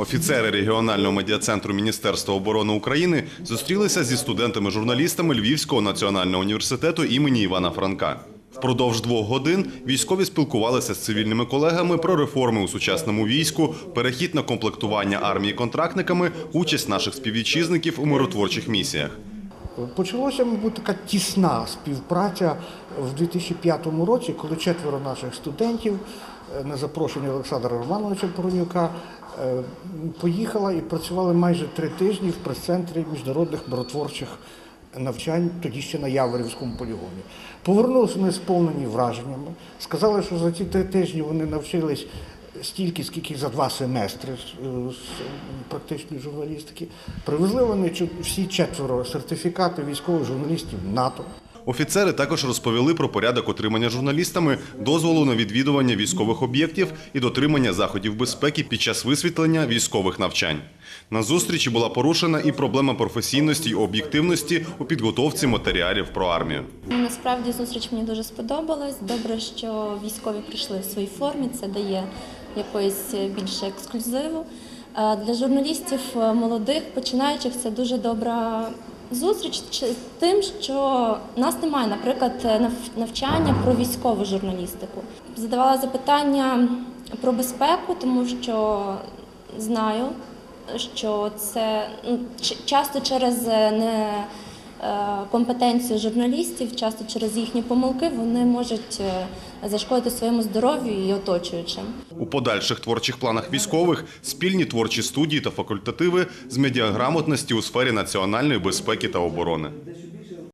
Офіцери регіонального медіа-центру Міністерства оборони України зустрілися зі студентами-журналістами Львівського національного університету імені Івана Франка. Впродовж двох годин військові спілкувалися з цивільними колегами про реформи у сучасному війську, перехід на комплектування армії контрактниками, участь наших співвітчизників у миротворчих місіях. Почалася, мабуть, така тісна співпраця в 2005 році, коли четверо наших студентів на запрошення Олександра Романовича Боронюка е, поїхала і працювали майже три тижні в прес-центрі міжнародних миротворчих навчань, тоді ще на Яворівському полігоні. Повернулися вони сповнені враженнями. Сказали, що за ці три тижні вони навчились стільки, скільки за два семестри з, е, практичної журналістики. Привезли вони всі четверо сертифікати військових журналістів НАТО. Офіцери також розповіли про порядок отримання журналістами дозволу на відвідування військових об'єктів і дотримання заходів безпеки під час висвітлення військових навчань. На зустрічі була порушена і проблема професійності й об'єктивності у підготовці матеріалів про армію. Ну, Насправді зустріч мені дуже сподобалась. Добре, що військові прийшли в своїй формі. Це дає якоїсь більше ексклюзиву. Е, Для журналістів е, молодих, починаючих, це дуже добра зустріч тим, що нас немає, наприклад, нав- навчання про військову журналістику. Задавала запитання про безпеку, тому що знаю, що це ну, часто через е, не е, компетенцію журналістів, часто через їхні помилки вони можуть е, зашкодити своєму здоров'ю і оточуючим. У подальших творчих планах військових спільні творчі студії та факультативи з медіаграмотності у сфері національної безпеки та оборони.